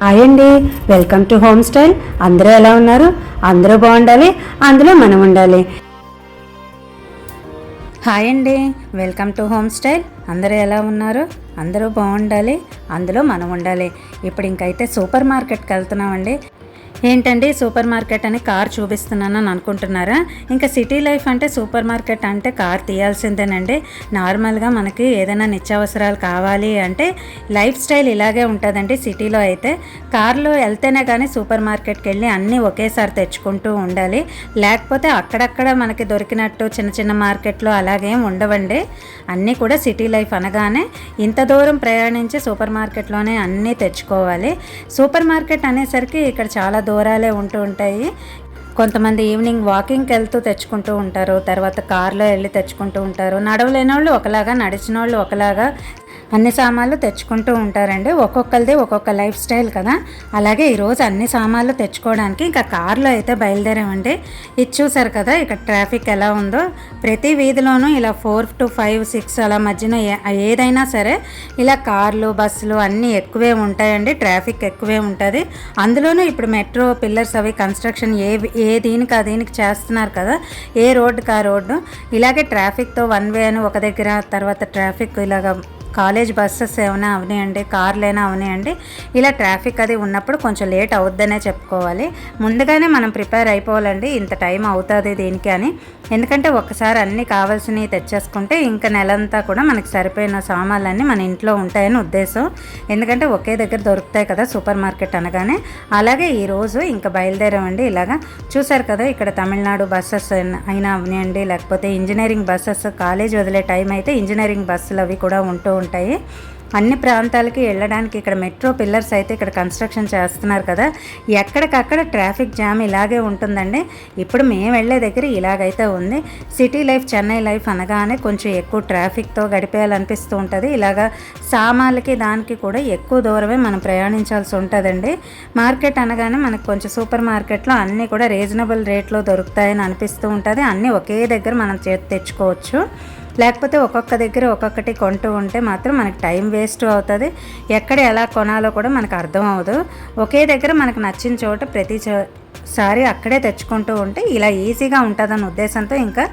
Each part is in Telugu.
హాయ్ అండి వెల్కమ్ టు హోమ్ స్టైల్ అందరూ ఎలా ఉన్నారు? అందరూ బాగుండాలి అందులో మనం ఉండాలి. హాయ్ అండి వెల్కమ్ టు హోమ్ స్టైల్ అందరూ ఎలా ఉన్నారు? అందరూ బాగుండాలి అందులో మనం ఉండాలి. ఇప్పుడు ఇంకైతే సూపర్ మార్కెట్కి వెళ్తున్నామండి. ఏంటండి సూపర్ మార్కెట్ అని కార్ చూపిస్తున్నానని అనుకుంటున్నారా? ఇంకా సిటీ లైఫ్ అంటే సూపర్ మార్కెట్ అంటే కార్ తీయాల్సిందేనండి. నార్మల్గా మనకి ఏదైనా నిత్యావసరాలు కావాలి అంటే లైఫ్ స్టైల్ ఇలాగే ఉంటుందండి సిటీలో అయితే. కార్లో వెళ్తేనే కానీ సూపర్ మార్కెట్కి వెళ్ళి అన్నీ ఒకేసారి తెచ్చుకుంటూ ఉండాలి. లేకపోతే అక్కడక్కడ మనకి దొరికినట్టు చిన్న చిన్న మార్కెట్లో అలాగేం ఉండవండి. అన్నీ కూడా సిటీ లైఫ్ అనగానే ఇంత దూరం ప్రయాణించి సూపర్ మార్కెట్లోనే అన్నీ తెచ్చుకోవాలి. సూపర్ మార్కెట్ అనేసరికి ఇక్కడ చాలా దూరాలే ఉంటూ ఉంటాయి. కొంతమంది ఈవినింగ్ వాకింగ్కి వెళ్తూ తెచ్చుకుంటూ ఉంటారు. తర్వాత కార్లో వెళ్ళి తెచ్చుకుంటూ ఉంటారు. నడవలేని వాళ్ళు ఒకలాగా నడిచిన వాళ్ళు ఒకలాగా అన్ని సామాన్లు తెచ్చుకుంటూ ఉంటారండి. ఒక్కొక్కరిది ఒక్కొక్క లైఫ్ స్టైల్ కదా. అలాగే ఈరోజు అన్ని సామాన్లు తెచ్చుకోవడానికి ఇంకా కార్లో అయితే బయలుదేరామండి. ఇది చూసారు కదా ఇక్కడ ట్రాఫిక్ ఎలా ఉందో. ప్రతి వీధిలోనూ ఇలా ఫోర్ టు ఫైవ్ సిక్స్ అలా మధ్యన ఏదైనా సరే ఇలా కార్లు బస్సులు అన్నీ ఎక్కువే ఉంటాయండి. ట్రాఫిక్ ఎక్కువే ఉంటుంది. అందులోనూ ఇప్పుడు మెట్రో పిల్లర్స్ అవి కన్స్ట్రక్షన్ ఏ ఏ దీనికి ఆ దీనికి చేస్తున్నారు కదా. ఏ రోడ్డుకి ఆ రోడ్డు. ఇలాగే ట్రాఫిక్తో వన్ వే అని ఒక దగ్గర తర్వాత ట్రాఫిక్ ఇలాగ కాలేజ్ బస్సెస్ ఏమైనా అవనియండి? కార్లైనా అవనియండి? ఇలా ట్రాఫిక్ అది ఉన్నప్పుడు కొంచెం లేట్ అవుద్దనే చెప్పుకోవాలి. ముందుగానే మనం ప్రిపేర్ అయిపోవాలండి. ఇంత టైం అవుతుంది దీనికి అని. ఎందుకంటే ఒక్కసారి అన్నీ కావాల్సినవి తెచ్చేసుకుంటే ఇంకా నెలంతా కూడా మనకి సరిపోయిన సామాన్లన్నీ మన ఇంట్లో ఉంటాయని ఉద్దేశం. ఎందుకంటే ఒకే దగ్గర దొరుకుతాయి కదా సూపర్ మార్కెట్ అనగానే. అలాగే ఈరోజు ఇంకా బయలుదేరామండి ఇలాగా. చూసారు కదా ఇక్కడ తమిళనాడు బస్సెస్ అయినా అవనియండి? లేకపోతే ఇంజనీరింగ్ బస్సెస్ కాలేజ్ వదిలే టైం అయితే ఇంజనీరింగ్ బస్సులు అవి కూడా ఉంటూ ఉంటాయి. అన్ని ప్రాంతాలకి వెళ్ళడానికి ఇక్కడ మెట్రో పిల్లర్స్ అయితే ఇక్కడ కన్స్ట్రక్షన్ చేస్తున్నారు కదా. ఎక్కడికక్కడ ట్రాఫిక్ జామ్ ఇలాగే ఉంటుందండి. ఇప్పుడు మేము వెళ్ళే దగ్గర ఇలాగైతే ఉంది. సిటీ లైఫ్ చెన్నై లైఫ్ అనగానే కొంచెం ఎక్కువ ట్రాఫిక్తో గడిపేయాలనిపిస్తూ ఉంటుంది. ఇలాగా సామాన్లకి దానికి కూడా ఎక్కువ దూరమే మనం ప్రయాణించాల్సి ఉంటుందండి. మార్కెట్ అనగానే మనకు కొంచెం సూపర్ మార్కెట్లో అన్నీ కూడా రీజనబుల్ రేట్లో దొరుకుతాయని అనిపిస్తూ ఉంటుంది. అన్నీ ఒకే దగ్గర మనం తెచ్చుకోవచ్చు. లేకపోతే ఒక్కొక్క దగ్గర ఒక్కొక్కటి కొంటూ ఉంటే మాత్రం మనకి టైం వేస్ట్ అవుతుంది. ఎక్కడ ఎలా కొనాలో కూడా మనకు అర్థం అవ్వదు. ఒకే దగ్గర మనకు నచ్చిన చోట ప్రతి చో- సారీ అక్కడే తెచ్చుకుంటూ ఉంటే ఇలా ఈజీగా ఉంటుందన్న ఉద్దేశంతో ఇంకా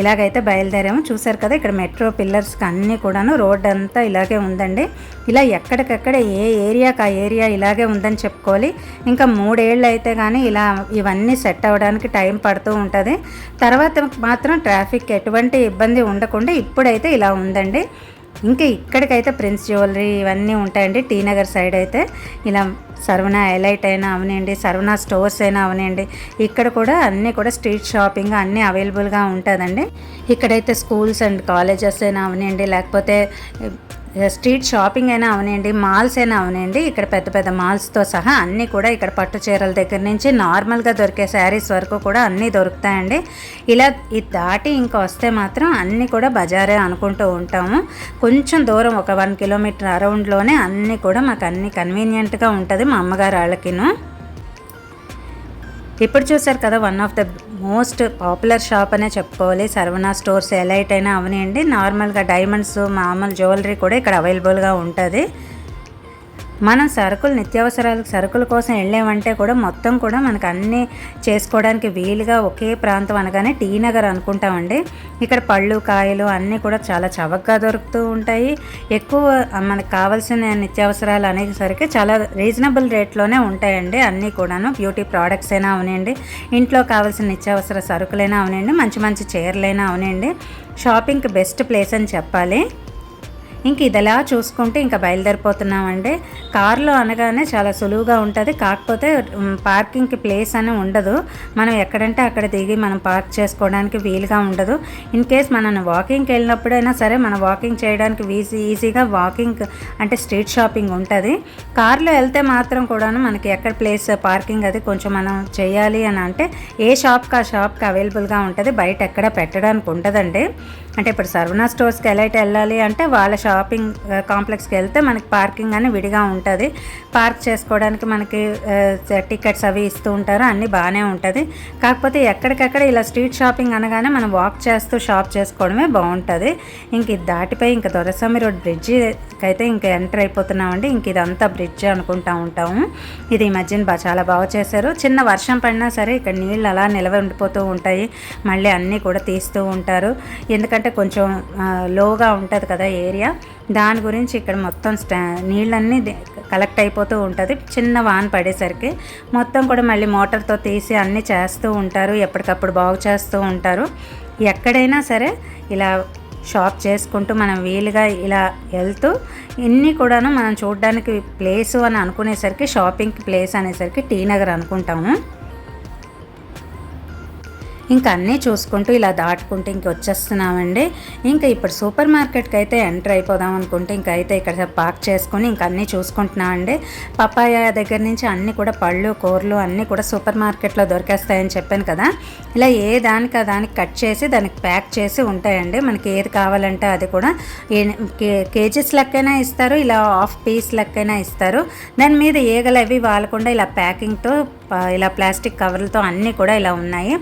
ఇలాగైతే బయలుదేరాము. చూసారు కదా ఇక్కడ మెట్రో పిల్లర్స్కి అన్నీ కూడాను రోడ్ అంతా ఇలాగే ఉందండి. ఇలా ఎక్కడికక్కడ ఏ ఏరియాకి ఆ ఏరియా ఇలాగే ఉందని చెప్పుకోవాలి. ఇంకా మూడేళ్ళు అయితే కానీ ఇలా ఇవన్నీ సెట్ అవ్వడానికి టైం పడుతూ ఉంటుంది. తర్వాత మాత్రం ట్రాఫిక్ ఎటువంటి ఇబ్బంది ఉండకుండా ఇప్పుడైతే ఇలా ఉందండి. ఇంకా ఇక్కడికైతే ప్రిన్స్ జ్యువెలరీ ఇవన్నీ ఉంటాయండి. టీ నగర్ సైడ్ అయితే ఇలా సర్వనా ఎలైట్ అయినా అవనండి సర్వనా స్టోర్స్ అయినా అవనండి ఇక్కడ కూడా అన్నీ కూడా స్ట్రీట్ షాపింగ్ అన్నీ అవైలబుల్గా ఉంటుందండి. ఇక్కడైతే స్కూల్స్ అండ్ కాలేజెస్ అయినా అవనండి లేకపోతే స్ట్రీట్ షాపింగ్ అయినా అవనండి మాల్స్ అయినా అవనండి. ఇక్కడ పెద్ద పెద్ద మాల్స్తో సహా అన్నీ కూడా ఇక్కడ పట్టు చీరల దగ్గర నుంచి నార్మల్గా దొరికే శారీస్ వరకు కూడా అన్నీ దొరుకుతాయండి. ఇలా ఇది దాటి ఇంకా వస్తే మాత్రం అన్నీ కూడా బజారే అనుకుంటూ ఉంటాము. కొంచెం దూరం ఒక వన్ కిలోమీటర్ అరౌండ్లోనే అన్నీ కూడా మాకు అన్నీ కన్వీనియంట్గా ఉంటుంది మా అమ్మగారు వాళ్ళకిను. ఇప్పుడు చూసారు కదా one of the most popular shop అనే చెప్పుకోవాలి. సర్వనా స్టోర్స్ ఎలైట్ అయినా అవనివ్వండి నార్మల్గా డైమండ్స్ మామూలు జ్యువెలరీ కూడా ఇక్కడ అవైలబుల్గా ఉంటుంది. మనం సరుకులు నిత్యావసరాలు సరుకుల కోసం వెళ్ళామంటే కూడా మొత్తం కూడా మనకు అన్నీ చేసుకోవడానికి వీలుగా ఒకే ప్రాంతం అనగానే టీ నగర్ అనుకుంటామండి. ఇక్కడ పళ్ళు కాయలు అన్నీ కూడా చాలా చవకగా దొరుకుతూ ఉంటాయి. ఎక్కువ మనకు కావాల్సిన నిత్యావసరాలు అనేసరికి చాలా రీజనబుల్ రేట్లోనే ఉంటాయండి. అన్నీ కూడాను బ్యూటీ ప్రోడక్ట్స్ అయినా అవనండి. ఇంట్లో కావాల్సిన నిత్యావసర సరుకులైనా అవనండి. మంచి మంచి చీరలైనా అవనండి. షాపింగ్కి బెస్ట్ ప్లేస్ అని చెప్పాలి. ఇంక ఇదిలా చూసుకుంటే ఇంకా బయలుదేరిపోతున్నామండి. కార్లో అనగానే చాలా సులువుగా ఉంటుంది. కాకపోతే పార్కింగ్కి ప్లేస్ అని ఉండదు. మనం ఎక్కడంటే అక్కడ దిగి మనం పార్క్ చేసుకోవడానికి వీలుగా ఉండదు. ఇన్ కేస్ మనం వాకింగ్కి వెళ్ళినప్పుడైనా సరే మనం వాకింగ్ చేయడానికి వీసీ ఈజీగా వాకింగ్ అంటే స్ట్రీట్ షాపింగ్ ఉంటుంది. కార్లో వెళ్తే మాత్రం కూడాను మనకి ఎక్కడ ప్లేస్ పార్కింగ్ అది కొంచెం మనం చేయాలి అని అంటే ఏ షాప్కి ఆ షాప్కి అవైలబుల్గా ఉంటుంది. బయట ఎక్కడ పెట్టడానికి ఉంటుందండి అంటే ఇప్పుడు సర్వనా స్టోర్స్కి ఎలా అయితే వెళ్ళాలి అంటే వాళ్ళ షాపింగ్ కాంప్లెక్స్కి వెళ్తే మనకి పార్కింగ్ అని విడిగా ఉంటుంది. పార్క్ చేసుకోవడానికి మనకి టికెట్స్ అవి ఇస్తూ ఉంటారు. అన్నీ బాగానే ఉంటుంది. కాకపోతే ఎక్కడికక్కడ ఇలా స్ట్రీట్ షాపింగ్ అనగానే మనం వాక్ చేస్తూ షాప్ చేసుకోవడమే బాగుంటుంది ఇంక ఇది దాటిపోయి ఇంకా దొరస్వామి రోడ్ బ్రిడ్జికి అయితే ఇంకా ఎంటర్ అయిపోతున్నామండి. ఇంక ఇదంతా బ్రిడ్జ్ అనుకుంటా ఉంటాము. ఇది ఈ మధ్యన చాలా బాగా చేశారు. చిన్న వర్షం పడినా సరే ఇక్కడ నీళ్ళు అలా నిలవ ఉండిపోతూ ఉంటాయి. మళ్ళీ అన్నీ కూడా తీస్తూ ఉంటారు. ఎందుకంటే కొంచెం లోగా ఉంటుంది కదా ఏరియా. దాని గురించి ఇక్కడ మొత్తం స్టా నీళ్ళన్నీ కలెక్ట్ అయిపోతూ ఉంటుంది. చిన్న వాన పడేసరికి మొత్తం కూడా మళ్ళీ మోటార్తో తీసి అన్నీ చేస్తూ ఉంటారు. ఎప్పటికప్పుడు బాగు చేస్తూ ఉంటారు. ఎక్కడైనా సరే ఇలా షాప్ చేసుకుంటూ మనం వీలుగా ఇలా వెళ్తూ ఇన్ని కూడాను మనం చూడడానికి ప్లేసు అని అనుకునేసరికి షాపింగ్ ప్లేస్ అనేసరికి టీ నగర్ అనుకుంటాము. ఇంకా అన్నీ చూసుకుంటూ ఇలా దాటుకుంటూ ఇంక వచ్చేస్తున్నామండి. ఇంకా ఇప్పుడు సూపర్ మార్కెట్కి అయితే ఎంటర్ అయిపోదాం అనుకుంటే ఇంకా అయితే ఇక్కడ పార్క్ చేసుకొని ఇంకా అన్నీ చూసుకుంటున్నామండి పపాయ దగ్గర నుంచి అన్నీ కూడా పళ్ళు కూరలు అన్నీ కూడా సూపర్ మార్కెట్లో దొరికేస్తాయని చెప్పాను కదా. ఇలా ఏ దానికి ఆ దానికి కట్ చేసి దానికి ప్యాక్ చేసి ఉంటాయండి. మనకి ఏది కావాలంటే అది కూడా ఏ- కేజీస్ లెక్కైనా ఇస్తారు ఇలా హాఫ్ పీస్ లెక్కైనా ఇస్తారు. దాని మీద ఈగలు అవి వాలకుండా ఇలా ప్యాకింగ్తో ఇలా ప్లాస్టిక్ కవర్లతో అన్నీ కూడా ఇలా ఉన్నాయి.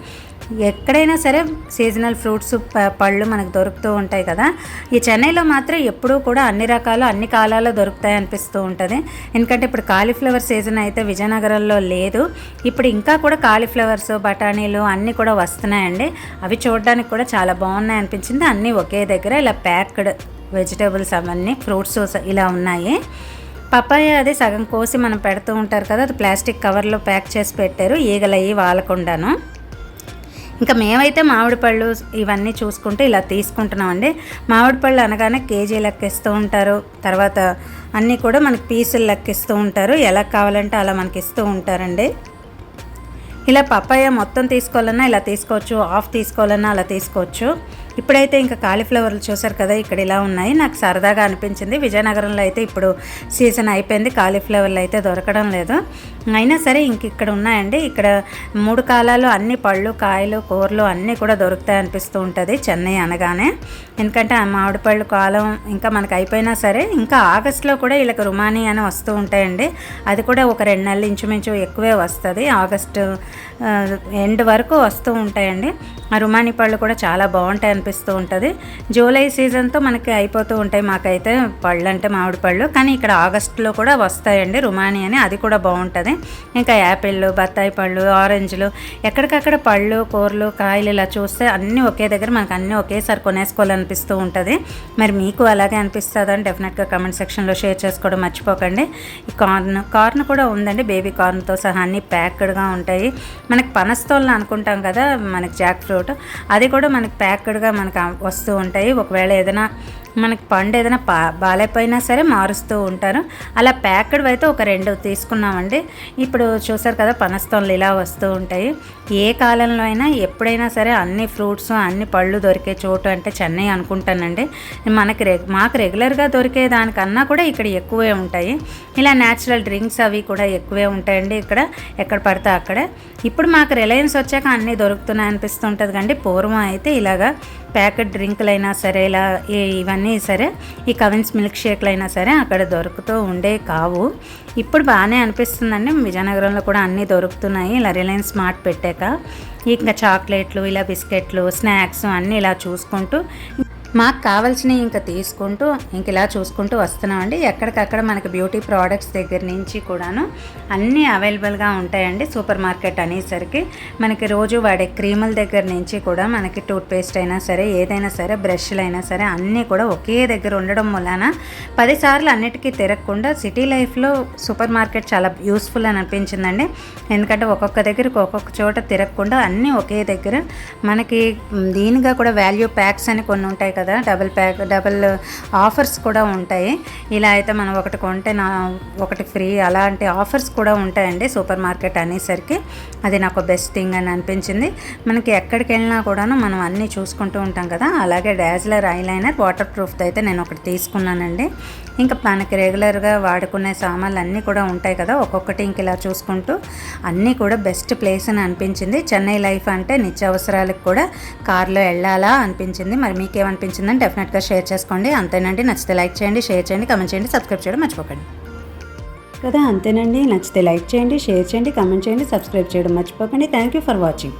ఎక్కడైనా సరే సీజనల్ ఫ్రూట్స్ పళ్ళు మనకు దొరుకుతూ ఉంటాయి కదా. ఈ చెన్నైలో మాత్రం ఎప్పుడూ కూడా అన్ని రకాలు అన్ని కాలాల్లో దొరుకుతాయి అనిపిస్తూ ఉంటుంది. ఎందుకంటే ఇప్పుడు కాలీఫ్లవర్ సీజన్ అయితే విజయనగరంలో లేదు. ఇప్పుడు ఇంకా కూడా కాలీఫ్లవర్స్ బఠానీలు అన్నీ కూడా వస్తున్నాయండి. అవి చూడడానికి కూడా చాలా బాగున్నాయి అనిపించింది. అన్నీ ఒకే దగ్గర ఇలా ప్యాక్డ్ వెజిటేబుల్స్ అవన్నీ ఫ్రూట్స్ ఇలా ఉన్నాయి. పప్పాయ అది సగం కోసి మనం పెడుతూ ఉంటారు కదా అది ప్లాస్టిక్ కవర్లో ప్యాక్ చేసి పెట్టారు. ఈగలయ్యి వాలకుండాను. ఇంకా మేమైతే మామిడి పళ్ళు ఇవన్నీ చూసుకుంటూ ఇలా తీసుకుంటున్నామండి. మామిడి పళ్ళు అనగానే కేజీ లెక్కిస్తూ ఉంటారు. తర్వాత అన్నీ కూడా మనకి పీసులు లెక్కిస్తూ ఉంటారు. ఎలా కావాలంటే అలా మనకి ఇస్తూ ఉంటారండి. ఇలా పప్పాయ మొత్తం తీసుకోవాలన్నా ఇలా తీసుకోవచ్చు ఆఫ్ తీసుకోవాలన్నా అలా తీసుకోవచ్చు. ఇప్పుడైతే ఇంకా కాలీఫ్లవర్లు చూసారు కదా ఇక్కడ ఇలా ఉన్నాయి. నాకు సరదాగా అనిపించింది. విజయనగరంలో అయితే ఇప్పుడు సీజన్ అయిపోయింది. కాలీఫ్లవర్లు అయితే దొరకడం లేదు. అయినా సరే ఇంక ఇక్కడ ఉన్నాయండి. ఇక్కడ మూడు కాలాలు అన్ని పళ్ళు కాయలు కూరలు అన్నీ కూడా దొరుకుతాయి అనిపిస్తూ ఉంటుంది చెన్నై అనగానే. ఎందుకంటే ఆ మామిడి పళ్ళు కాలం ఇంకా మనకు అయిపోయినా సరే ఇంకా ఆగస్టులో కూడా వీళ్ళకి రుమాని అని వస్తూ ఉంటాయండి. అది కూడా ఒక రెండు నెలలు ఇంచుమించు ఎక్కువే వస్తుంది. ఆగస్టు ఎండ్ వరకు వస్తూ ఉంటాయండి. ఆ రుమాని పళ్ళు కూడా చాలా బాగుంటాయి అనిపిస్తూ ఉంటుంది. జూలై సీజన్తో మనకి అయిపోతూ ఉంటాయి మాకైతే పళ్ళు అంటే మామిడి పళ్ళు. కానీ ఇక్కడ ఆగస్టులో కూడా వస్తాయండి రుమాని అని. అది కూడా బాగుంటుంది. ఇంకా యాపిళ్ళు బత్తాయి పళ్ళు ఆరెంజ్లు ఎక్కడికక్కడ పళ్ళు కూరలు కాయలు ఇలా చూస్తే అన్నీ ఒకే దగ్గర మనకు అన్నీ ఒకేసారి కొనేసుకోవాలనిపిస్తూ ఉంటుంది. మరి మీకు అలాగే అనిపిస్తుందని డెఫినెట్గా కమెంట్ సెక్షన్లో షేర్ చేసుకోవడం మర్చిపోకండి. ఈ కార్న్ కార్న్ కూడా ఉందండి బేబీ కార్న్తో సహా అన్నీ ప్యాక్డ్గా ఉంటాయి. మనకి పనస్తోళ్ళు అనుకుంటాం కదా మనకి జాక్ ఫ్రూట్ అది కూడా మనకి ప్యాక్డ్గా మనకు వస్తూ ఉంటాయి. ఒకవేళ ఏదైనా మనకి పండు ఏదైనా పా బాగాలేకపోయినా సరే మారుస్తూ ఉంటారు. అలా ప్యాక్డ్ అయితే ఒక రెండు తీసుకున్నామండి. ఇప్పుడు చూసారు కదా పనస్తోన్లు ఇలా వస్తూ ఉంటాయి. ఏ కాలంలో అయినా ఎప్పుడైనా సరే అన్ని ఫ్రూట్స్ అన్ని పళ్ళు దొరికే చోటు అంటే చెన్నై అనుకుంటానండి. మనకి రె మాకు రెగ్యులర్గా దొరికే దానికన్నా కూడా ఇక్కడ ఎక్కువే ఉంటాయి. ఇలా న్యాచురల్ డ్రింక్స్ అవి కూడా ఎక్కువే ఉంటాయండి ఇక్కడ ఎక్కడ పడితే అక్కడ. ఇప్పుడు మాకు రిలయన్స్ వచ్చాక అన్నీ దొరుకుతున్నాయి అనిపిస్తుంటుంది కండి. పూర్వం అయితే ఇలాగా ప్యాకెట్ డ్రింకులు అయినా సరే ఇలా ఇవన్నీ సరే ఈ కవిన్స్ మిల్క్ షేక్లు అయినా సరే అక్కడ దొరుకుతూ ఉండే కావు. ఇప్పుడు బాగానే అనిపిస్తుందండి. విజయనగరంలో కూడా అన్నీ దొరుకుతున్నాయి. ఇలా రిలయన్స్ స్మార్ట్ పెట్టాక ఇంకా చాక్లెట్లు ఇలా బిస్కెట్లు స్నాక్స్ అన్నీ ఇలా చూసుకుంటూ మాకు కావాల్సినవి ఇంకా తీసుకుంటూ ఇంక ఇలా చూసుకుంటూ వస్తున్నామండి. ఎక్కడికక్కడ మనకి బ్యూటీ ప్రోడక్ట్స్ దగ్గర నుంచి కూడాను అన్నీ అవైలబుల్గా ఉంటాయండి సూపర్ మార్కెట్ అనేసరికి. మనకి రోజు వాడే క్రీముల దగ్గర నుంచి కూడా మనకి టూత్పేస్ట్ అయినా సరే ఏదైనా సరే బ్రష్లు అయినా సరే అన్నీ కూడా ఒకే దగ్గర ఉండడం వలన పదిసార్లు అన్నిటికీ తిరగకుండా సిటీ లైఫ్లో సూపర్ మార్కెట్ చాలా యూస్ఫుల్ అని అనిపించిందండి. ఎందుకంటే ఒక్కొక్క దగ్గరకు ఒక్కొక్క చోట తిరగకుండా అన్నీ ఒకే దగ్గర మనకి దీనిగా కూడా వాల్యూ ప్యాక్స్ అని కొన్ని ఉంటాయి కదా డబుల్ ప్యాక్ డబుల్ ఆఫర్స్ కూడా ఉంటాయి. ఇలా అయితే మనం ఒకటి కొంటే నా ఒకటి ఫ్రీ అలాంటి ఆఫర్స్ కూడా ఉంటాయండి సూపర్ మార్కెట్ అనేసరికి. అది నాకు బెస్ట్ థింగ్ అని అనిపించింది. మనకి ఎక్కడికి వెళ్ళినా కూడాను మనం అన్నీ చూసుకుంటూ ఉంటాం కదా అలాగే డాజ్లర్ ఐలైనర్ వాటర్ ప్రూఫ్ది అయితే నేను ఒకటి తీసుకున్నానండి. ఇంకా మనకి రెగ్యులర్గా వాడుకునే సామాన్లు అన్నీ కూడా ఉంటాయి కదా ఒక్కొక్కటి ఇంక ఇలా చూసుకుంటూ అన్నీ కూడా బెస్ట్ ప్లేస్ అని అనిపించింది. చెన్నై లైఫ్ అంటే నిత్యావసరాలకు కూడా కార్లో వెళ్ళాలా అనిపించింది. మరి మీకేమనిపించింది? అనిపించిందని డెఫినెట్గా షేర్ చేసుకోండి. అంతేనండి నచ్చితే లైక్ చేయండి షేర్ చేయండి కమెంట్ చేయండి సబ్స్క్రైబ్ చేయడం మర్చిపోకండి. కదా అంతేనండి నచ్చితే లైక్ చేయండి షేర్ చేయండి కమెంట్ చేయండి సబ్స్క్రైబ్ చేయడం మర్చిపోకండి. Thank you for watching.